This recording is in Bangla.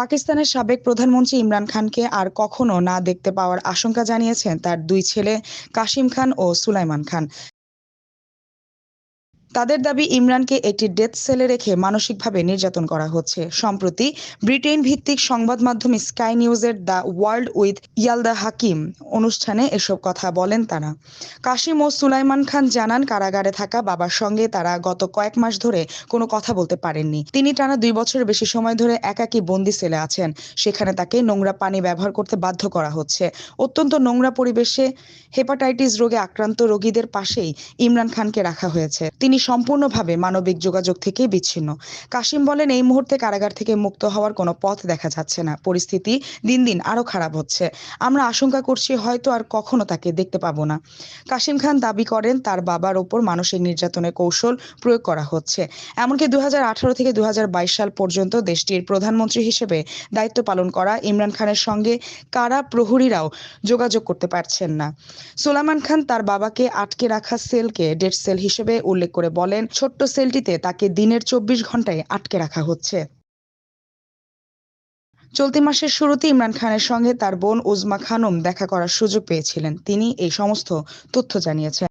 পাকিস্তানের সাবেক প্রধানমন্ত্রী ইমরান খানকে আর কখনো না দেখতে পাওয়ার আশঙ্কা জানিয়েছেন তার দুই ছেলে কাশিম খান ও সুলাইমান খান। তাদের দাবি, ইমরানকে একটি ডেথ সেলে রেখে মানসিকভাবে নির্যাতন করা হচ্ছে। সম্প্রতি ব্রিটেন ভিত্তিক সংবাদ মাধ্যম স্কাই নিউজের the world with Yalda Hakim অনুষ্ঠানে এসব কথা বলেন তারা। কাশিম ও সুলাইমান খান জানান, কারাগারে থাকা বাবার সঙ্গে তারা গত কয়েক মাস ধরে কোনো কথা বলতে পারেননি। তিনি টানা দুই বছরের বেশি সময় ধরে একাকী বন্দি সেলে আছেন। সেখানে তাকে নোংরা পানি ব্যবহার করতে বাধ্য করা হচ্ছে। অত্যন্ত নোংরা পরিবেশে হেপাটাইটিস রোগে আক্রান্ত রোগীদের পাশেই ইমরান খানকে রাখা হয়েছে। তিনি সম্পূর্ণভাবে মানবিক যোগাযোগ থেকে বিচ্ছিন্ন। কাশিম বলেন, এই মুহূর্তে কারাগার থেকে মুক্ত হওয়ার কোনো পথ দেখা যাচ্ছে না। পরিস্থিতি দিন দিন আরও খারাপ হচ্ছে। আমরা আশঙ্কা করছি হয়তো আর কখনো তাকে দেখতে পাবো না। কাশিম খান দাবি করেন, তার বাবার ওপর মানসিক নির্যাতনের কৌশল প্রয়োগ করা হচ্ছে। এমনকি দুই হাজার আঠারো থেকে দু হাজার বাইশ সাল পর্যন্ত দেশটির প্রধানমন্ত্রী হিসেবে দায়িত্ব পালন করা ইমরান খানের সঙ্গে কারা প্রহরীরাও যোগাযোগ করতে পারছেন না। সোলামান খান তার বাবাকে আটকে রাখা সেলকে ডেড সেল হিসেবে উল্লেখ করে বলেন, ছোট্ট সেলটিতে তাকে দিনের চব্বিশ ঘন্টায় আটকে রাখা হচ্ছে। চলতি মাসের শুরুতে ইমরান খানের সঙ্গে তার বোন উজমা খানম দেখা করার সুযোগ পেয়েছিলেন। তিনি এই সমস্ত তথ্য জানিয়েছেন।